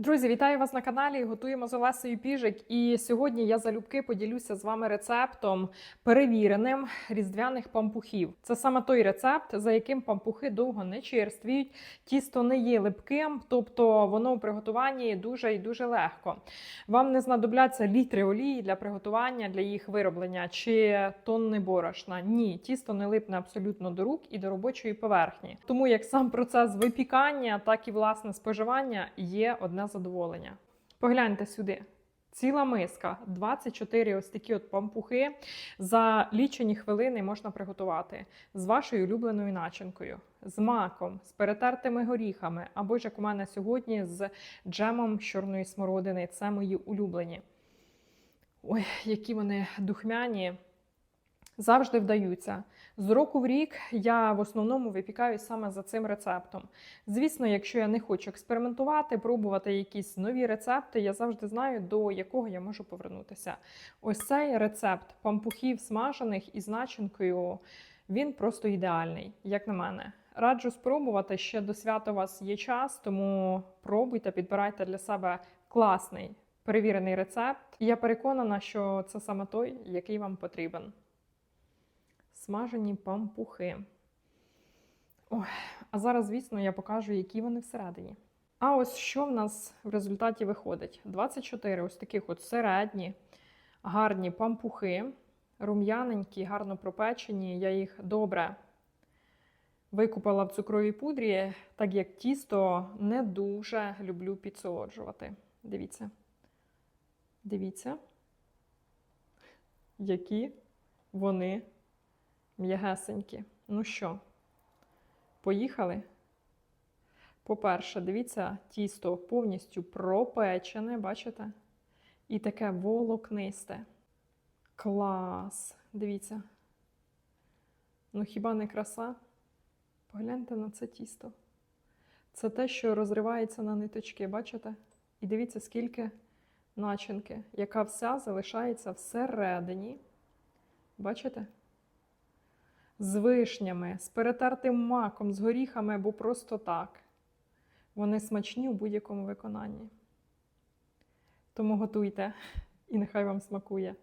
Друзі, вітаю вас на каналі. Готуємо з Олесею Піжик. І сьогодні я залюбки поділюся з вами рецептом перевіреним різдвяних пампухів. Це саме той рецепт, за яким пампухи довго не черствіють, тісто не є липким, тобто воно у приготуванні дуже і дуже легко. Вам не знадобляться літри олії для приготування, для їх вироблення чи тонни борошна. Ні, тісто не липне абсолютно до рук і до робочої поверхні. Тому як сам процес випікання, так і власне споживання є одне задоволення. Погляньте сюди. Ціла миска, 24 ось такі от пампухи за лічені хвилини можна приготувати з вашою улюбленою начинкою, з маком, з перетертими горіхами, або ж як у мене сьогодні з джемом чорної смородини. Це мої улюблені. Ой, які вони духмяні. Завжди вдаються. З року в рік я в основному випікаю саме за цим рецептом. Звісно, якщо я не хочу експериментувати, пробувати якісь нові рецепти, я завжди знаю, до якого я можу повернутися. Ось цей рецепт пампухів смажених із начинкою, він просто ідеальний, як на мене. Раджу спробувати ще до свята у вас є час, тому пробуйте, підбирайте для себе класний перевірений рецепт. Я переконана, що це саме той, який вам потрібен смажені пампухи. Ой, а зараз, звісно, я покажу, які вони всередині. А ось що в нас в результаті виходить: 24 ось таких от середні, гарні пампухи, рум'яненькі, гарно пропечені. Я їх добре викупала в цукровій пудрі, так як тісто не дуже люблю підсолоджувати. Дивіться. Дивіться, які вони м'ягесенькі. Ну що, поїхали? По-перше, дивіться, тісто повністю пропечене, бачите? І таке волокнисте. Клас! Дивіться. Ну, хіба не краса? Погляньте на це тісто. Це те, що розривається на ниточки, бачите? І дивіться, скільки начинки, яка вся залишається всередині. Бачите? З вишнями, з перетертим маком, з горіхами або просто так. Вони смачні у будь-якому виконанні. Тому готуйте і нехай вам смакує.